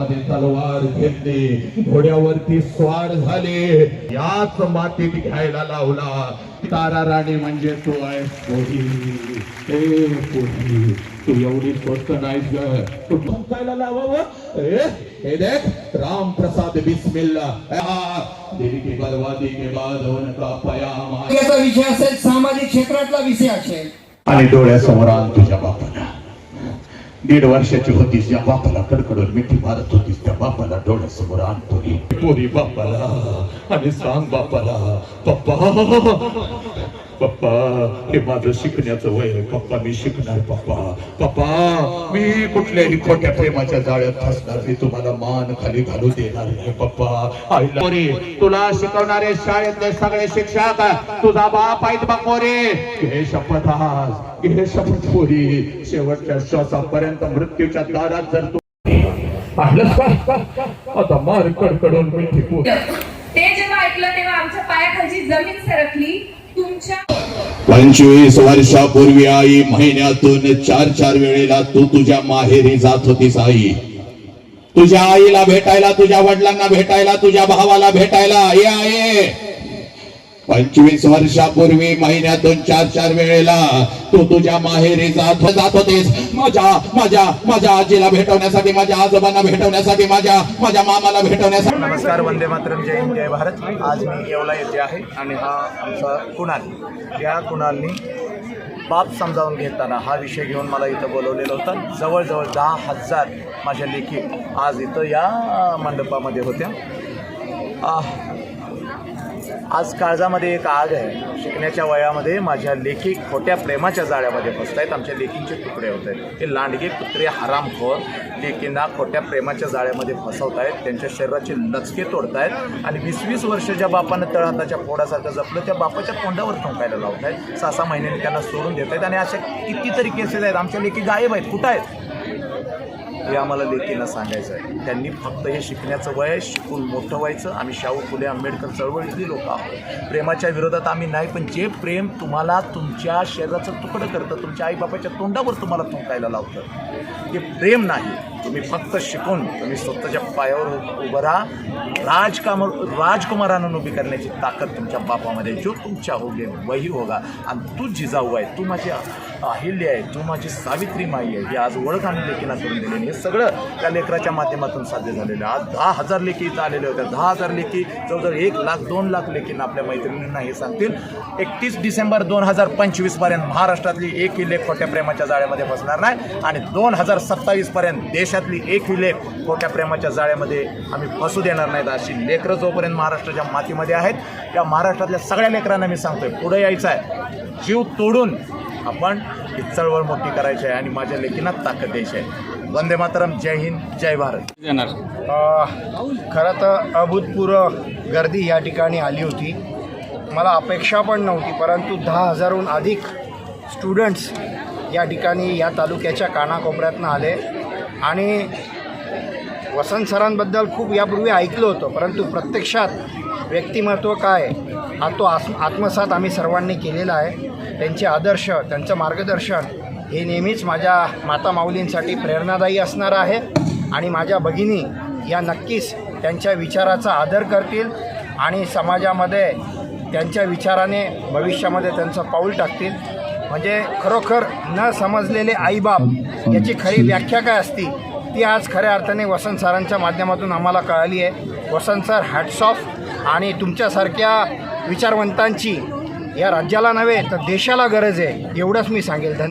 तलवार घेतली. घोड्यावरती स्वार झाले. याच मातीत घ्यायला लावला. तारा राणी म्हणजे तू ए पोरी तू एवढी स्वस्त नाहीस ग. तू ठोकायला लावावं. ए हे देख राम प्रसाद बिस्मिल्ला आ, देवी की बाद उनका याचा विषय असेल सामाजिक क्षेत्रातला विषय असेल. आणि डोळ्यासमोर तुझ्या बापाला. दीड वर्षाची होतीस या बापाला कडकडून मिठी मारत होतीस त्या बापाला डोळ्यासमोर आणतो पोरी बापाला आणि सांग बापाला पप्पा. पप्पा हे माझं शिकण्याचं वय पप्पा मी शिकणार पप्पा. पप्पा मी कुठल्याही खोट्या प्रेमाच्या जाळ्यात फसणार मी तुम्हाला मान खाली घालू देणार नाही पप्पा. आई तुला शिकवणारे शाळेतले सगळे शिक्षक तुझा बाप आहेत बघ मोरे. घे शपथ आज. घे शपथ पोरी. शेवटच्या श्वासापर्यंत मृत्यूच्या दारात जर तू आता मार कडकडून मी ते जेव्हा ऐकलं तेव्हा आमच्या पायाखालची जमीन सरकली. पंचवीस वर्षापूर्वी आई महिन्यातून चार चार वेळेला तू तुझ्या माहेरी जात होतीस आई. तुझ्या आईला भेटायला तुझ्या वडिलांना भेटायला तुझ्या भावाला भेटायला. ये आहे पंचवीस वर्षापूर्वी महिन्यातून चार चार वेळेला तू तुझ्या माहेरी जात जात होतीस. माझ्या माझ्या माझ्या आजीला भेटवण्यासाठी माझ्या आजोबांना भेटवण्यासाठी माझ्या माझ्या मामाला भेटवण्यासाठी. नमस्कार वंदे मातरम जय हिंद जय भारत. आज मी येवला येथे आहे आणि हा आमचा कुणाल. या कुणालनी बाप समजावून घेताना हा विषय घेऊन मला इथं बोलवलेलं होतं. जवळजवळ दहा हजार माझ्या लेखी आज इथं या मंडपामध्ये होत्या. आह, आज काळजामध्ये एक आग आहे. शिकण्याच्या वयामध्ये माझ्या लेखी खोट्या प्रेमाच्या जाळ्यामध्ये फसत आहेत आमच्या लेखींचे तुकडे होत आहेत. हे लांडगे कुत्रे हरामखोर लेकींना खोट्या प्रेमाच्या जाळ्यामध्ये फसवत आहेत त्यांच्या शरीराचे लचके तोडतायत. आणि वीस वीस वर्ष ज्या बापानं तळहाताच्या फोडासारखं जपलं त्या बापाच्या तोंडावर ठोकायला लावत आहेत सहा सहा महिन्यांनी त्यांना सोडून देत आहेत आणि अशा कितीतरी केसेस आहेत. आमच्या लेखी गायब आहेत. कुठं आहेत? हे आम्हाला लेखींना सांगायचं आहे. त्यांनी फक्त हे शिकण्याचं वय शिकून मोठं व्हायचं. आम्ही शाहू फुले आंबेडकर चळवळीतली लोक आहोत. प्रेमाच्या विरोधात आम्ही नाही पण जे प्रेम तुम्हाला तुमच्या शरीराचं तुकडं करतं तुमच्या आईबापाच्या तोंडावर तुम्हाला थुंकायला लावतं ते प्रेम नाही. तुम्ही फक्त शिकून तुम्ही स्वतःच्या पायावर उभं राहा. राजकाम राजकुमारांना उभी करण्याची ताकद तुमच्या बापामध्ये जो तुमच्या होगे वही होगा. आणि तू जिजाऊ आहे. तू माझी अहिल्या आहे तू माझी सावित्री माई आहे ही आज ओळख आम्ही लेखीला करून दिलेली हे सगळं त्या लेकराच्या माध्यमातून साध्य झालेलं आहे. आज दहा हजार लेखी इथं आलेले होते. दहा हजार लेखी जवळजवळ एक लाख दोन लाख लेखींना आपल्या मैत्रिणींना हे सांगतील. एकतीस डिसेंबर दोन हजार पंचवीसपर्यंत महाराष्ट्रातली एकही लेख खोट्या प्रेमाच्या जाळ्यामध्ये बसणार नाही आणि दोन हजार सत्तावीसपर्यंत देशातली एकही लेख खोट्या प्रेमाच्या जाळ्यामध्ये आम्ही फसू देणार नाहीत अशी लेकरं जोपर्यंत महाराष्ट्राच्या मातीमध्ये आहेत त्या महाराष्ट्रातल्या सगळ्या लेकरांना मी सांगतोय पुढे यायचं आहे. जीव तोडून आपण ही चळवळ मोठी करायची आहे आणि माझ्या लेखींना ताकद द्यायची आहे. वंदे मातरम जय हिंद जय भारत. अ, खरं तर अभूतपूर्व गर्दी या ठिकाणी आली होती. मला अपेक्षा पण नव्हती परंतु दहा हजारहून अधिक स्टुडंट्स या ठिकाणी या तालुक्याच्या कानाकोपऱ्यातनं आले. आणि वसंत सरांबद्दल खूप यापूर्वी ऐकलं होतं परंतु प्रत्यक्षात व्यक्तिमत्व काय हा तो आस आत्मसात आम्ही सर्वांनी केलेला आहे. त्यांचे आदर्श त्यांचं मार्गदर्शन हे नेहमीच माझ्या माता माऊलींसाठी प्रेरणादायी असणार आहे. आणि माझ्या भगिनी या नक्कीच त्यांच्या विचाराचा आदर करतील आणि समाजामध्ये त्यांच्या विचाराने भविष्यामध्ये त्यांचं पाऊल टाकतील. म्हणजे खरोखर न समजलेले आईबाप याची खरी व्याख्या काय असती ती आज खऱ्या अर्थाने वसंत सरांच्या माध्यमातून आम्हाला कळाली आहे. वसंत सर हॅट्स ऑफ आणि तुमच्यासारख्या विचारवंतांची या राज्याला नव्हे तर देशाला गरज आहे. एवढंच मी सांगेल. धन्यवाद.